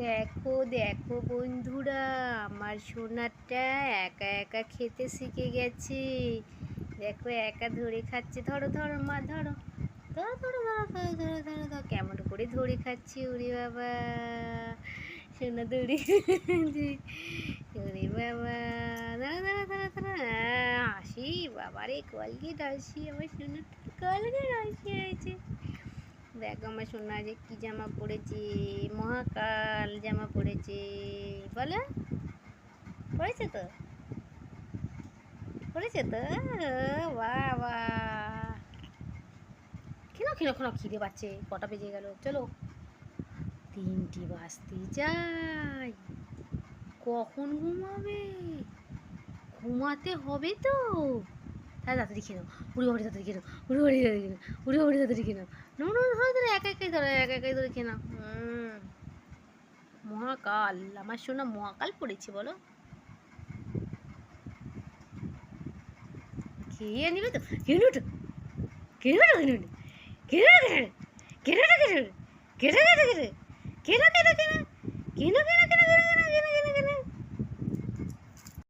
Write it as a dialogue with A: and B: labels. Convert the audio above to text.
A: দেখো দেখো বন্ধুরা আমার সোনারটা একা একা খেতে শিখে গেছে। দেখো একা ধরে খাচ্ছে। ধরো ধরো মা ধরো। ধরো ধরো ধরো ধরো ধরো ধরো ধরো। কেমন করে ধরে খাচ্ছে ওরে বাবা। সোনা দৌড়ে ওরে বাবা। দাঁড়া দাঁড়া দাঁড়া আহ, হাসি বাবারে কলগেট হাসি আমার সোনারটা কলগেট হাসি হয়েছে। দেখো আমার সোনা যে কি জামা পরেছে মহাকাল জামা পরেছে বলো? পরেছে তো? পরেছে তো? বাহ কেন কেন কেন খিদে পাচ্ছে। কটা বেজে গেল? চলো। তিনটি বাজতে যাই কখন ঘুমাবে? ঘুমাতে হবে তো। তাহলে তাড়াতাড়ি নাও উড়ি বাড়ি তাড়াতাড়ি নাও উড়ি বাড়ি তাড়াতাড়ি নাও উড়ি বাড়ি তাড়াতাড়ি খেয়ে নাও নো নো, ধরে ধরে একা একাই ধরে, একা একাই ধরে হুম। মহাকাল আমার শোনা মহাকাল পড়েছে বলো খেয়ে নিবে তো কেন তো কেন কেন কেন কেন কেন কেন কেন কেন